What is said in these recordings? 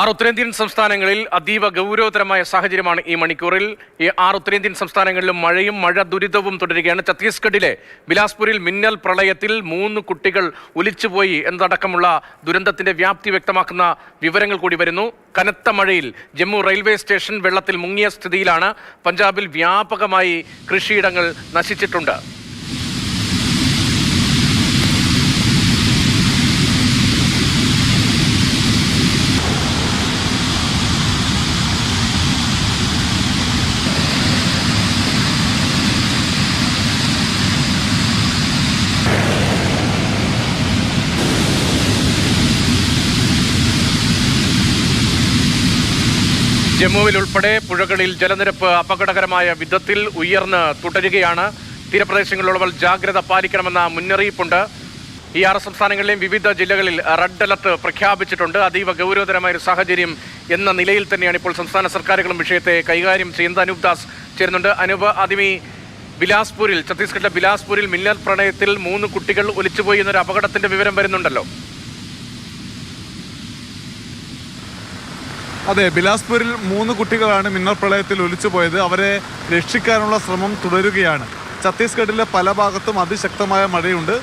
ആറ് ഉത്തരേന്ത്യൻ സംസ്ഥാനങ്ങളിൽ അതീവ ഗൗരവതരമായ സാഹചര്യമാണ് ഈ മണിക്കൂറിൽ. ഈ ആറ് ഉത്തരേന്ത്യൻ സംസ്ഥാനങ്ങളിലും മഴയും മഴ ദുരിതവും തുടരുകയാണ്. ഛത്തീസ്ഗഡിലെ ബിലാസ്പൂരിൽ മിന്നൽ പ്രളയത്തിൽ മൂന്ന് കുട്ടികൾ ഒലിച്ചുപോയി എന്നതടക്കമുള്ള ദുരന്തത്തിന്റെ വ്യാപ്തി വ്യക്തമാക്കുന്ന വിവരങ്ങൾ കൂടി വരുന്നു. കനത്ത മഴയിൽ ജമ്മു റെയിൽവേ സ്റ്റേഷൻ വെള്ളത്തിൽ മുങ്ങിയ സ്ഥിതിയിലാണ്. പഞ്ചാബിൽ വ്യാപകമായി കൃഷിയിടങ്ങൾ നശിച്ചിട്ടുണ്ട്. ജമ്മുവിൽ ഉൾപ്പെടെ പുഴകളിൽ ജലനിരപ്പ് അപകടകരമായ വിധത്തിൽ ഉയർന്ന് തുടരുകയാണ്. തീരപ്രദേശങ്ങളിലുള്ളവർ ജാഗ്രത പാലിക്കണമെന്ന മുന്നറിയിപ്പുണ്ട്. ഈ ആറ് സംസ്ഥാനങ്ങളിലെയും വിവിധ ജില്ലകളിൽ റെഡ് അലർട്ട് പ്രഖ്യാപിച്ചിട്ടുണ്ട്. അതീവ ഗൗരവതരമായ ഒരു സാഹചര്യം എന്ന നിലയിൽ തന്നെയാണ് ഇപ്പോൾ സംസ്ഥാന സർക്കാരുകളും വിഷയത്തെ കൈകാര്യം ചെയ്യുന്നത്. അനൂപ് ദാസ് ചേരുന്നുണ്ട്. അനൂപ് ആദ്യമീ ബിലാസ്പൂരിൽ ഛത്തീസ്ഗഡിലെ ബിലാസ്പൂരിൽ മിന്നൽ പ്രണയത്തിൽ മൂന്ന് കുട്ടികൾ ഒലിച്ചുപോയി എന്നൊരു അപകടത്തിന്റെ വിവരം വരുന്നുണ്ടല്ലോ. അതെ ബിലാസ്പൂരിൽ മൂന്ന് കുട്ടികളാണ് മിന്നൽ പ്രളയത്തിൽ ഒലിച്ചുപോയത് അവരെ രക്ഷിക്കാനുള്ള ശ്രമം തുടരുകയാണ്. ഛത്തീസ്ഗഡിലെ പല ഭാഗത്തും അതിശക്തമായ മഴയുണ്ട്.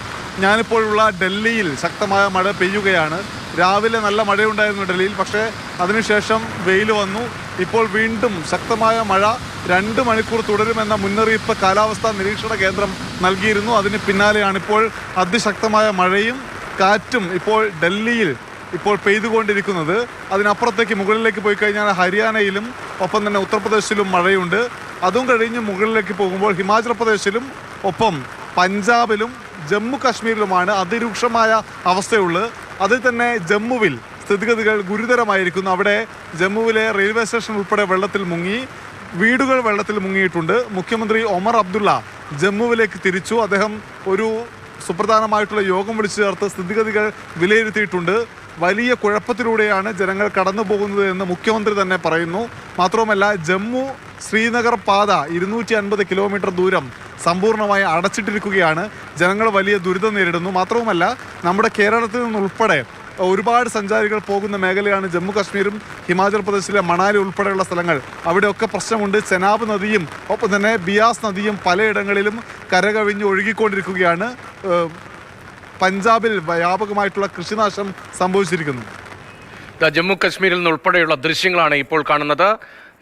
ഞാനിപ്പോഴുള്ള ഡൽഹിയിൽ ശക്തമായ മഴ പെയ്യുകയാണ്. രാവിലെ നല്ല മഴയുണ്ടായിരുന്നു ഡൽഹിയിൽ പക്ഷേ അതിനുശേഷം വെയിൽ വന്നു. ഇപ്പോൾ വീണ്ടും ശക്തമായ മഴ രണ്ട് മണിക്കൂർ തുടരുമെന്ന മുന്നറിയിപ്പ് കാലാവസ്ഥാ നിരീക്ഷണ കേന്ദ്രം നൽകിയിരുന്നു. അതിന് പിന്നാലെയാണ് ഇപ്പോൾ അതിശക്തമായ മഴയും കാറ്റും ഇപ്പോൾ ഡൽഹിയിൽ ഇപ്പോൾ പെയ്തുകൊണ്ടിരിക്കുന്നത്. അതിനപ്പുറത്തേക്ക് മുകളിലേക്ക് പോയി കഴിഞ്ഞാൽ ഹരിയാനയിലും ഒപ്പം തന്നെ ഉത്തർപ്രദേശിലും മഴയുണ്ട്. അതും കഴിഞ്ഞ് മുകളിലേക്ക് പോകുമ്പോൾ ഹിമാചൽ പ്രദേശിലും ഒപ്പം പഞ്ചാബിലും ജമ്മു കാശ്മീരിലുമാണ് അതിരൂക്ഷമായ അവസ്ഥയുള്ളത്. അതിൽ തന്നെ ജമ്മുവിൽ സ്ഥിതിഗതികൾ ഗുരുതരമായിരിക്കുന്നു. അവിടെ ജമ്മുവിലെ റെയിൽവേ സ്റ്റേഷൻ ഉൾപ്പെടെ വെള്ളത്തിൽ മുങ്ങി വീടുകൾ വെള്ളത്തിൽ മുങ്ങിയിട്ടുണ്ട്. മുഖ്യമന്ത്രി ഒമർ അബ്ദുള്ള ജമ്മുവിലേക്ക് തിരിച്ചു. അദ്ദേഹം ഒരു സുപ്രധാനമായിട്ടുള്ള യോഗം വിളിച്ചു ചേർത്ത് സ്ഥിതിഗതികൾ വിലയിരുത്തിയിട്ടുണ്ട്. വലിയ കുഴപ്പത്തിലൂടെയാണ് ജനങ്ങൾ കടന്നു പോകുന്നത് എന്ന് മുഖ്യമന്ത്രി തന്നെ പറയുന്നു. മാത്രവുമല്ല ജമ്മു ശ്രീനഗർ പാത ഇരുന്നൂറ്റി അൻപത് കിലോമീറ്റർ ദൂരം സമ്പൂർണമായി അടച്ചിട്ടിരിക്കുകയാണ്. ജനങ്ങൾ വലിയ ദുരിതം നേരിടുന്നു. മാത്രവുമല്ല നമ്മുടെ കേരളത്തിൽ നിന്നുൾപ്പെടെ ഒരുപാട് സഞ്ചാരികൾ പോകുന്ന മേഖലയാണ് ജമ്മു കാശ്മീരും ഹിമാചൽ പ്രദേശിലെ മണാലി ഉൾപ്പെടെയുള്ള സ്ഥലങ്ങൾ. അവിടെയൊക്കെ പ്രശ്നമുണ്ട്. ചെനാബ് നദിയും ഒപ്പം തന്നെ ബിയാസ് നദിയും പലയിടങ്ങളിലും കരകവിഞ്ഞ് ഒഴുകിക്കൊണ്ടിരിക്കുകയാണ്. പഞ്ചാബിൽ വ്യാപകമായിട്ടുള്ള കൃഷിനാശം സംഭവിച്ചിരിക്കുന്നു. ജമ്മു കശ്മീരിൽ നിന്ന് ഉൾപ്പെടെയുള്ള ദൃശ്യങ്ങളാണ് ഇപ്പോൾ കാണുന്നത്.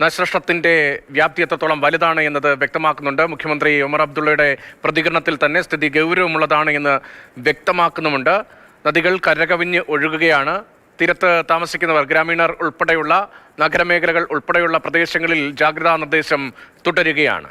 നാശനഷ്ടത്തിന്റെ വ്യാപ്തി എത്രത്തോളം വലുതാണ് എന്നത് വ്യക്തമാക്കുന്നുണ്ട്. മുഖ്യമന്ത്രി ഉമർ അബ്ദുള്ളയുടെ പ്രതികരണത്തിൽ തന്നെ സ്ഥിതി ഗൗരവമുള്ളതാണ് എന്ന് വ്യക്തമാക്കുന്നുമുണ്ട്. നദികൾ കരകവിഞ്ഞ് ഒഴുകുകയാണ്. തീരത്ത് താമസിക്കുന്നവർ ഗ്രാമീണർ ഉൾപ്പെടെയുള്ള നഗരമേഖലകൾ ഉൾപ്പെടെയുള്ള പ്രദേശങ്ങളിൽ ജാഗ്രതാ നിർദ്ദേശം തുടരുകയാണ്.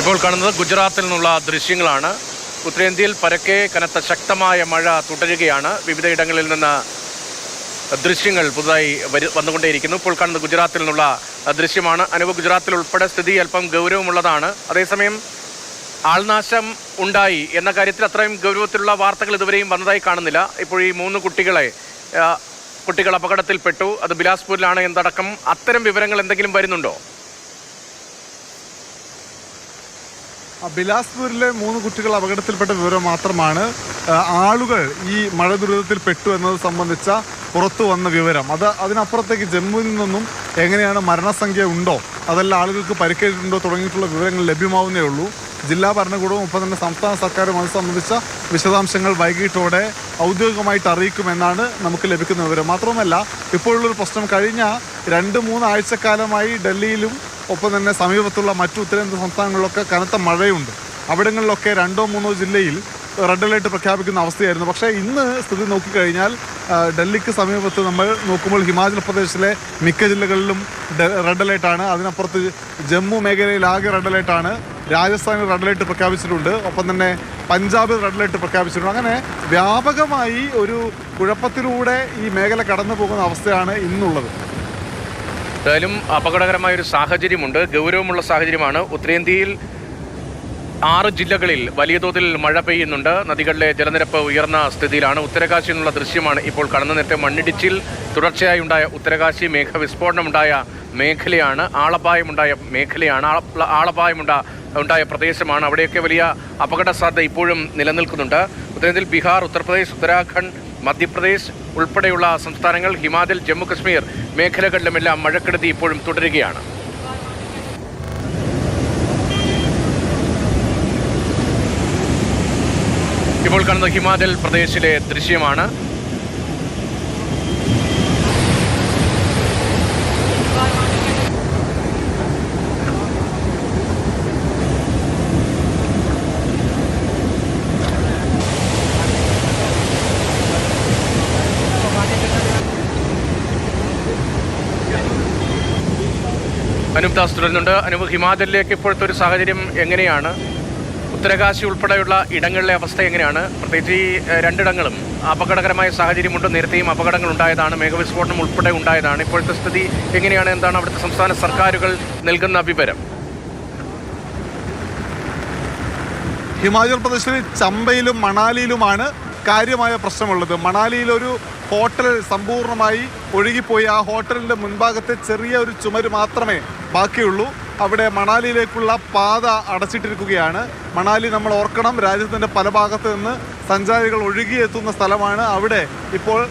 ഇപ്പോൾ കാണുന്നത് ഗുജറാത്തിൽ നിന്നുള്ള ദൃശ്യങ്ങളാണ്. ഉത്തരേന്ത്യയിൽ പരക്കെ കനത്ത ശക്തമായ മഴ തുടരുകയാണ്. വിവിധയിടങ്ങളിൽ നിന്ന് ദൃശ്യങ്ങൾ പുതുതായി വരു വന്നുകൊണ്ടേയിരിക്കുന്നു. ഇപ്പോൾ കാണുന്നത് ഗുജറാത്തിൽ നിന്നുള്ള ദൃശ്യമാണ്. അനുഭവ ഗുജറാത്തിൽ ഉൾപ്പെടെ സ്ഥിതി അല്പം ഗൗരവമുള്ളതാണ്. അതേസമയം ആൾനാശം ഉണ്ടായി എന്ന കാര്യത്തിൽ അത്രയും ഗൗരവത്തിലുള്ള വാർത്തകൾ ഇതുവരെയും വന്നതായി കാണുന്നില്ല. ഇപ്പോൾ ഈ മൂന്ന് കുട്ടികളെ കുട്ടികൾ അപകടത്തിൽപ്പെട്ടു. അത് ബിലാസ്പൂരിലാണ് എന്തടക്കം അത്തരം വിവരങ്ങൾ എന്തെങ്കിലും വരുന്നുണ്ടോ? ബിലാസ്പൂരിലെ മൂന്ന് കുട്ടികൾ അപകടത്തിൽപ്പെട്ട വിവരം മാത്രമാണ് ആളുകൾ ഈ മഴ ദുരിതത്തിൽ പെട്ടു എന്നത് സംബന്ധിച്ച പുറത്തു വന്ന വിവരം. അത് അതിനപ്പുറത്തേക്ക് ജമ്മുവിൽ നിന്നൊന്നും എങ്ങനെയാണ് മരണസംഖ്യ ഉണ്ടോ അതല്ല ആളുകൾക്ക് പരിക്കേറ്റിട്ടുണ്ടോ തുടങ്ങിയിട്ടുള്ള വിവരങ്ങൾ ലഭ്യമാവുന്നേ ഉള്ളൂ. ജില്ലാ ഭരണകൂടവും ഒപ്പം തന്നെ സംസ്ഥാന സർക്കാരും അത് സംബന്ധിച്ച വിശദാംശങ്ങൾ വൈകിട്ടോടെ ഔദ്യോഗികമായിട്ട് അറിയിക്കുമെന്നാണ് നമുക്ക് ലഭിക്കുന്ന വിവരം. മാത്രമല്ല ഇപ്പോഴുള്ളൊരു പ്രശ്നം കഴിഞ്ഞ രണ്ട് മൂന്ന് ആഴ്ചക്കാലമായി ഡൽഹിയിലും ഒപ്പം തന്നെ സമീപത്തുള്ള മറ്റു ഉത്തരേന്ത്യൻ സംസ്ഥാനങ്ങളിലൊക്കെ കനത്ത മഴയുണ്ട്. അവിടങ്ങളിലൊക്കെ രണ്ടോ മൂന്നോ ജില്ലയിൽ റെഡ് അലേർട്ട് പ്രഖ്യാപിക്കുന്ന അവസ്ഥയായിരുന്നു. പക്ഷേ ഇന്ന് സ്ഥിതി നോക്കിക്കഴിഞ്ഞാൽ ഡൽഹിക്ക് സമീപത്ത് നമ്മൾ നോക്കുമ്പോൾ ഹിമാചൽ പ്രദേശിലെ മിക്ക ജില്ലകളിലും റെഡ് അലേർട്ടാണ്. അതിനപ്പുറത്ത് ജമ്മു മേഖലയിൽ ആകെ റെഡ് അലേർട്ടാണ്. രാജസ്ഥാനിൽ റെഡ് അലേർട്ട് പ്രഖ്യാപിച്ചിട്ടുണ്ട്. ഒപ്പം തന്നെ പഞ്ചാബിൽ റെഡ് അലേർട്ട് പ്രഖ്യാപിച്ചിട്ടുണ്ട്. അങ്ങനെ വ്യാപകമായി ഒരു കുഴപ്പത്തിലൂടെ ഈ മേഖല കടന്നു പോകുന്ന അവസ്ഥയാണ് ഇന്നുള്ളത്. എന്തായാലും അപകടകരമായ ഒരു സാഹചര്യമുണ്ട്. ഗൗരവമുള്ള സാഹചര്യമാണ്. ഉത്തരേന്ത്യയിൽ ആറ് ജില്ലകളിൽ വലിയ തോതിൽ മഴ പെയ്യുന്നുണ്ട്. നദികളിലെ ജലനിരപ്പ് ഉയർന്ന സ്ഥിതിയിലാണ്. ഉത്തരകാശി എന്നുള്ള ദൃശ്യമാണ് ഇപ്പോൾ കടന്നു നേരത്തെ മണ്ണിടിച്ചിൽ തുടർച്ചയായി ഉണ്ടായ ഉത്തരകാശി മേഘ വിസ്ഫോടനമുണ്ടായ മേഖലയാണ് ആളപായമുണ്ടായ മേഖലയാണ് ആള- ആളപായമുണ്ട ഉണ്ടായ പ്രദേശമാണ്. അവിടെയൊക്കെ വലിയ അപകട സാധ്യത ഇപ്പോഴും നിലനിൽക്കുന്നുണ്ട്. ഉത്തരേന്ത്യയിൽ ബീഹാർ ഉത്തർപ്രദേശ് ഉത്തരാഖണ്ഡ് മധ്യപ്രദേശ് ഉൾപ്പെടെയുള്ള സംസ്ഥാനങ്ങൾ ഹിമാചൽ ജമ്മുകശ്മീർ മേഖലകളിലുമെല്ലാം മഴക്കെടുതി ഇപ്പോഴും തുടരുകയാണ്. ഇപ്പോൾ കാണുന്ന ഹിമാചൽ പ്രദേശിലെ ദൃശ്യമാണ്. അനൂപ് ദാസ് തുടരുന്നുണ്ട്. അനൂപ് ഹിമാചലിലേക്ക് ഇപ്പോഴത്തെ ഒരു സാഹചര്യം എങ്ങനെയാണ്? ഉത്തരകാശി ഉൾപ്പെടെയുള്ള ഇടങ്ങളിലെ അവസ്ഥ എങ്ങനെയാണ്? പ്രത്യേകിച്ച് ഈ രണ്ടിടങ്ങളും അപകടകരമായ സാഹചര്യമുണ്ട്. നേരത്തെയും അപകടങ്ങൾ ഉണ്ടായതാണ്. മേഘവിസ്ഫോടനം ഉൾപ്പെടെ ഉണ്ടായതാണ്. ഇപ്പോഴത്തെ സ്ഥിതി എങ്ങനെയാണ് എന്താണ് അവിടുത്തെ സംസ്ഥാന സർക്കാരുകൾ നൽകുന്ന വിവരം. ഹിമാചൽ പ്രദേശിൽ ചമ്പയിലും മണാലിയിലുമാണ് കാര്യമായ പ്രശ്നമുള്ളത്. മണാലിയിലൊരു ഹോട്ടൽ സമ്പൂർണമായി ഒഴുകിപ്പോയി. ആ ഹോട്ടലിന്റെ മുൻഭാഗത്തെ ചെറിയ ഒരു ചുമര് മാത്രമേ ബാക്കിയുള്ളൂ. അവിടെ മണാലിയിലേക്കുള്ള പാത അടച്ചിട്ടിരിക്കുകയാണ്. മണാലി നമ്മൾ ഓർക്കണം രാജ്യത്തിന്റെ പല ഭാഗത്ത് നിന്ന് സഞ്ചാരികൾ ഒഴുകിയെത്തുന്ന സ്ഥലമാണ്. അവിടെ ഇപ്പോൾ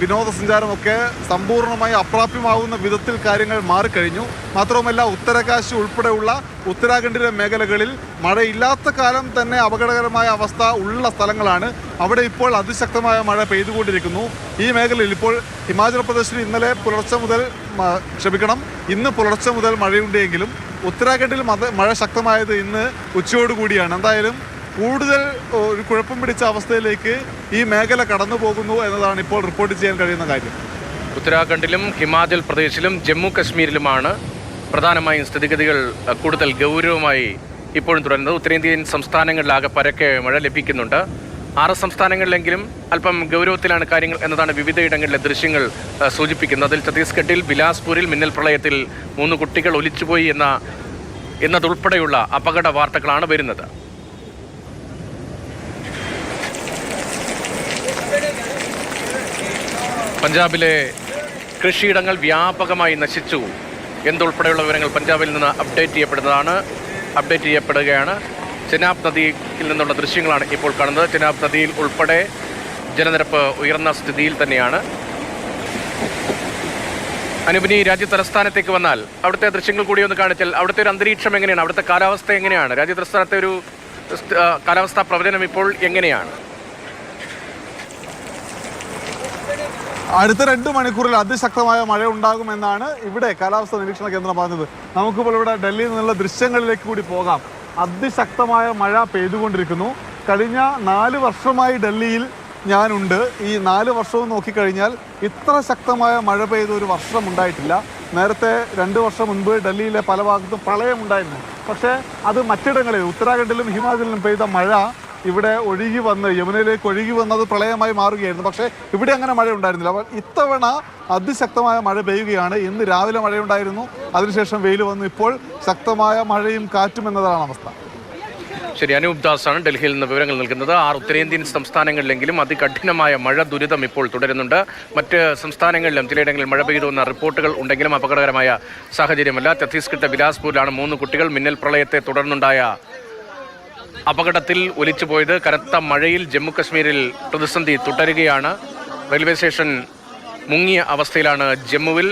വിനോദസഞ്ചാരമൊക്കെ സമ്പൂർണമായി അപ്രാപ്യമാവുന്ന വിധത്തിൽ കാര്യങ്ങൾ മാറിക്കഴിഞ്ഞു. മാത്രവുമല്ല ഉത്തരകാശി ഉൾപ്പെടെയുള്ള ഉത്തരാഖണ്ഡിലെ മേഖലകളിൽ മഴയില്ലാത്ത കാലം തന്നെ അപകടകരമായ അവസ്ഥ ഉള്ള സ്ഥലങ്ങളാണ്. അവിടെ ഇപ്പോൾ അതിശക്തമായ മഴ പെയ്തുകൊണ്ടിരിക്കുന്നു. ഈ മേഖലയിൽ ഇപ്പോൾ ഹിമാചൽ പ്രദേശിൽ ഇന്നലെ പുലർച്ചെ മുതൽ ക്ഷമിക്കണം ഇന്ന് പുലർച്ചെ മുതൽ മഴയുണ്ടെങ്കിലും ഉത്തരാഖണ്ഡിൽ മഴ ശക്തമായത് ഇന്ന് ഉച്ചയോടുകൂടിയാണ്. എന്തായാലും കൂടുതൽ ഒരു കുഴപ്പം പിടിച്ച അവസ്ഥയിലേക്ക് ഈ മേഖല കടന്നു പോകുന്നു എന്നതാണ് ഇപ്പോൾ റിപ്പോർട്ട് ചെയ്യാൻ കഴിയുന്ന കാര്യം. ഉത്തരാഖണ്ഡിലും ഹിമാചൽ പ്രദേശിലും ജമ്മു കശ്മീരിലുമാണ് പ്രധാനമായും സ്ഥിതിഗതികൾ കൂടുതൽ ഗൗരവമായി ഇപ്പോഴും തുടരുന്നത്. ഉത്തരേന്ത്യൻ സംസ്ഥാനങ്ങളിലാകെ പരക്കെ മഴ ലഭിക്കുന്നുണ്ട്. ആറ് സംസ്ഥാനങ്ങളിലെങ്കിലും അല്പം ഗൗരവത്തിലാണ് കാര്യങ്ങൾ എന്നതാണ് വിവിധയിടങ്ങളിലെ ദൃശ്യങ്ങൾ സൂചിപ്പിക്കുന്നത്. അതിൽ ഛത്തീസ്ഗഡിൽ ബിലാസ്പൂരിൽ മിന്നൽ പ്രളയത്തിൽ മൂന്ന് കുട്ടികൾ ഒലിച്ചുപോയി എന്ന എന്നതുൾപ്പെടെയുള്ള അപകട വാർത്തകളാണ് വരുന്നത്. പഞ്ചാബിലെ കൃഷിയിടങ്ങൾ വ്യാപകമായി നശിച്ചു എന്തുൾപ്പെടെയുള്ള വിവരങ്ങൾ പഞ്ചാബിൽ നിന്ന് അപ്ഡേറ്റ് ചെയ്യപ്പെടുന്നതാണ് അപ്ഡേറ്റ് ചെയ്യപ്പെടുകയാണ്. ചെനാബ് നദിയിൽ നിന്നുള്ള ദൃശ്യങ്ങളാണ് ഇപ്പോൾ കാണുന്നത്. ചെനാബ് നദിയിൽ ഉൾപ്പെടെ ജലനിരപ്പ് ഉയർന്ന സ്ഥിതിയിൽ തന്നെയാണ്. അനുപിനി രാജ്യ തലസ്ഥാനത്തേക്ക് വന്നാൽ അവിടുത്തെ ദൃശ്യങ്ങൾ കൂടി ഒന്ന് കാണിച്ചാൽ അവിടുത്തെ ഒരു അന്തരീക്ഷം എങ്ങനെയാണ്? അവിടുത്തെ കാലാവസ്ഥ എങ്ങനെയാണ്? രാജ്യ തലസ്ഥാനത്തെ ഒരു സ്ഥ- കാലാവസ്ഥാ പ്രവചനം ഇപ്പോൾ എങ്ങനെയാണ്? അടുത്ത രണ്ട് മണിക്കൂറിൽ അതിശക്തമായ മഴ ഉണ്ടാകുമെന്നാണ് ഇവിടെ കാലാവസ്ഥ നിരീക്ഷണ കേന്ദ്രം പറഞ്ഞത്. നമുക്കിപ്പോൾ ഇവിടെ ഡൽഹിയിൽ നിന്നുള്ള ദൃശ്യങ്ങളിലേക്ക് കൂടി പോകാം. അതിശക്തമായ മഴ പെയ്തുകൊണ്ടിരിക്കുന്നു. കഴിഞ്ഞ നാല് വർഷമായി ഡൽഹിയിൽ ഞാനുണ്ട്. ഈ നാല് വർഷവും നോക്കിക്കഴിഞ്ഞാൽ ഇത്ര ശക്തമായ മഴ പെയ്ത ഒരു വർഷം ഉണ്ടായിട്ടില്ല. നേരത്തെ രണ്ട് വർഷം മുൻപ് ഡൽഹിയിലെ പല ഭാഗത്തും പ്രളയമുണ്ടായിരുന്നു പക്ഷേ അത് മറ്റിടങ്ങളിൽ ഉത്തരാഖണ്ഡിലും ഹിമാചലിലും പെയ്ത മഴ ഇവിടെ ഒഴുകി വന്ന് യമുനയിലേക്ക് ഒഴുകി വന്നത് പ്രളയമായി മാറുകയായിരുന്നു. പക്ഷേ ഇവിടെ അങ്ങനെ മഴ ഉണ്ടായിരുന്നില്ല. അപ്പോൾ ഇത്തവണ അതിശക്തമായ മഴ പെയ്യുകയാണ്. ഇന്ന് രാവിലെ മഴയുണ്ടായിരുന്നു. അതിനുശേഷം വെയിൽ വന്നു. ഇപ്പോൾ ശക്തമായ മഴയും കാറ്റും എന്നതാണ് അവസ്ഥ. ശരി അനൂപ് ദാസാണ് ഡൽഹിയിൽ നിന്ന് വിവരങ്ങൾ നൽകുന്നത്. ആറ് ഉത്തരേന്ത്യൻ സംസ്ഥാനങ്ങളിലെങ്കിലും അതികഠിനമായ മഴ ദുരിതം ഇപ്പോൾ തുടരുന്നുണ്ട്. മറ്റ് സംസ്ഥാനങ്ങളിലും ചിലയിടങ്ങളിൽ മഴ പെയ്തു എന്ന റിപ്പോർട്ടുകൾ ഉണ്ടെങ്കിലും അപകടകരമായ സാഹചര്യമല്ല. ഛത്തീസ്ഗഡ് ബിലാസ്പൂരിലാണ് മൂന്ന് കുട്ടികൾ മിന്നൽ പ്രളയത്തെ തുടർന്നുണ്ടായ അപകടത്തിൽ ഒലിച്ചുപോയത് കനത്ത മഴയിൽ ജമ്മു കശ്മീരിൽ പ്രതിസന്ധി തുടരുകയാണ്. റെയിൽവേ സ്റ്റേഷൻ മുങ്ങിയ അവസ്ഥയിലാണ് ജമ്മുവിൽ.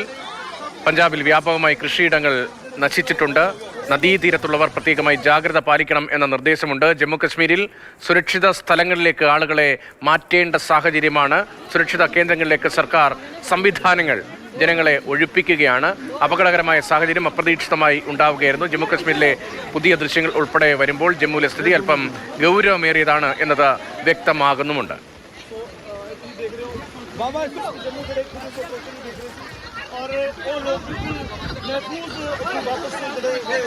പഞ്ചാബിൽ വ്യാപകമായി കൃഷിയിടങ്ങൾ നശിച്ചിട്ടുണ്ട്. നദീതീരത്തുള്ളവർ പ്രത്യേകമായി ജാഗ്രത പാലിക്കണം എന്ന നിർദ്ദേശമുണ്ട്. ജമ്മു കശ്മീരിൽ സുരക്ഷിത സ്ഥലങ്ങളിലേക്ക് ആളുകളെ മാറ്റേണ്ട സാഹചര്യമാണ്. സുരക്ഷിത കേന്ദ്രങ്ങളിലേക്ക് സർക്കാർ സംവിധാനങ്ങൾ ജനങ്ങളെ ഒഴിപ്പിക്കുകയാണ്. അപകടകരമായ സാഹചര്യം അപ്രതീക്ഷിതമായി ഉണ്ടാവുകയായിരുന്നു. ജമ്മു കശ്മീരിലെ പുതിയ ദൃശ്യങ്ങൾ ഉൾപ്പെടെ വരുമ്പോൾ ജമ്മുവിലെ സ്ഥിതി അല്പം ഗൗരവമേറിയതാണ് എന്നത് വ്യക്തമാകുന്നുമുണ്ട്. और वो लोग महफूज अपनी वापस से जुड़े हुए